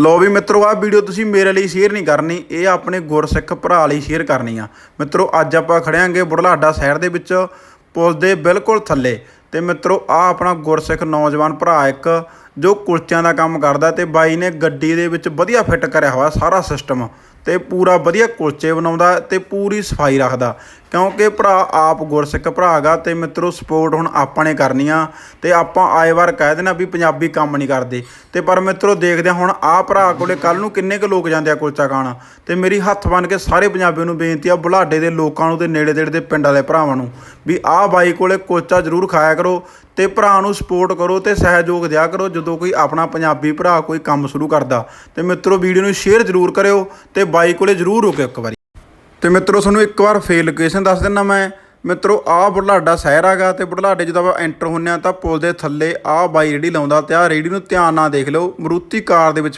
ਲੋ ਵੀ ਮਿੱਤਰੋ, ਆਹ ਵੀਡੀਓ ਤੁਸੀਂ ਮੇਰੇ ਲਈ ਸ਼ੇਅਰ ਨਹੀਂ ਕਰਨੀ, ਇਹ ਆਪਣੇ ਗੁਰਸਿੱਖ ਭਰਾ ਲਈ ਸ਼ੇਅਰ ਕਰਨੀ ਆ। ਮਿੱਤਰੋ, ਅੱਜ ਆਪਾਂ ਖੜਿਆਂਗੇ ਬੁਢਲਾਡਾ ਸ਼ਹਿਰ ਦੇ ਵਿੱਚ, ਪੁਲ ਦੇ ਬਿਲਕੁਲ ਥੱਲੇ। ਤੇ ਮਿੱਤਰੋ ਆ ਆਪਣਾ ਗੁਰਸਿੱਖ ਨੌਜਵਾਨ ਭਰਾ ਇੱਕ, ਜੋ ਕੁਲਚਿਆਂ ਦਾ ਕੰਮ ਕਰਦਾ ਤੇ ਬਾਈ ਨੇ ਗੱਡੀ ਦੇ ਵਿੱਚ ਵਧੀਆ ਫਿੱਟ ਕਰਿਆ ਹੋਇਆ ਸਾਰਾ ਸਿਸਟਮ ਤੇ ਪੂਰਾ ਵਧੀਆ ਕੁਲਚੇ ਬਣਾਉਂਦਾ ਤੇ ਪੂਰੀ ਸਫ਼ਾਈ ਰੱਖਦਾ। ਕਿਉਂਕਿ ਭਰਾ ਆਪ ਗੁਰਸਿੱਖ ਭਰਾ ਹੈਗਾ ਤੇ ਮਿੱਤਰੋ ਸਪੋਰਟ ਹੁਣ ਆਪਾਂ ਨੇ ਕਰਨੀ ਆ ਤੇ ਆਪਾਂ ਆਏ ਵਾਰ ਕਹਿ ਦੇਣਾ ਵੀ ਪੰਜਾਬੀ ਕੰਮ ਨਹੀਂ ਕਰਦੇ। ਤੇ ਪਰ ਮਿੱਤਰੋ ਦੇਖਦੇ ਹੁਣ ਆਹ ਭਰਾ ਕੋਲੇ ਕੱਲ ਨੂੰ ਕਿੰਨੇ ਕੁ ਲੋਕ ਜਾਂਦੇ ਆ ਕੁਲਚਾ ਖਾਣ। ਤੇ ਮੇਰੀ ਹੱਥ ਬੰਨ ਕੇ ਸਾਰੇ ਪੰਜਾਬੀਆਂ ਨੂੰ ਬੇਨਤੀ ਆ ਬੁਲਾਡੇ ਦੇ ਲੋਕਾਂ ਨੂੰ ਤੇ ਨੇੜੇ ਤੇੜੇ ਦੇ ਪਿੰਡਾਂ ਵਾਲੇ ਭਰਾਵਾਂ ਨੂੰ ਵੀ ਆਹ ਬਾਈ ਕੋਲੇ ਕੁਲਚਾ ਜ਼ਰੂਰ ਖਾਇਆ ਕਰੋ ਤੇ ਭਰਾ ਨੂੰ ਸਪੋਰਟ ਕਰੋ ਤੇ ਸਹਿਯੋਗ ਦਿਆ ਕਰੋ ਜਦੋਂ ਕੋਈ ਆਪਣਾ ਪੰਜਾਬੀ ਭਰਾ ਕੋਈ ਕੰਮ ਸ਼ੁਰੂ ਕਰਦਾ। ਤੇ ਮਿੱਤਰੋ ਵੀਡੀਓ ਨੂੰ ਸ਼ੇਅਰ ਜ਼ਰੂਰ ਕਰਿਓ ਤੇ ਬਾਈ ਕੋਲੇ ਜ਼ਰੂਰ ਰੁਕਿਓ ਇੱਕ ਵਾਰੀ। ਤੇ ਮਿੱਤਰੋ, ਤੁਹਾਨੂੰ ਇੱਕ ਵਾਰ ਫੇਰ ਲੋਕੇਸ਼ਨ ਦੱਸ ਦਿੰਦਾ ਮੈਂ। ਮਿੱਤਰੋ ਆਹ ਬੁਢਲਾਡਾ ਸ਼ਹਿਰ ਹੈਗਾ ਤੇ ਬੁਢਲਾਡੇ ਜਦੋਂ ਆਪਾਂ ਐਂਟਰ ਹੁੰਨੇ ਆ ਤਾਂ ਪੁਲ ਦੇ ਥੱਲੇ ਆਹ ਬਾਈ ਰੇੜੀ ਲਾਉਂਦਾ ਤੇ ਆਹ ਰੇੜੀ ਨੂੰ ਧਿਆਨ ਨਾਲ ਦੇਖ ਲਓ। ਮਰੂਤੀ ਕਾਰ ਦੇ ਵਿੱਚ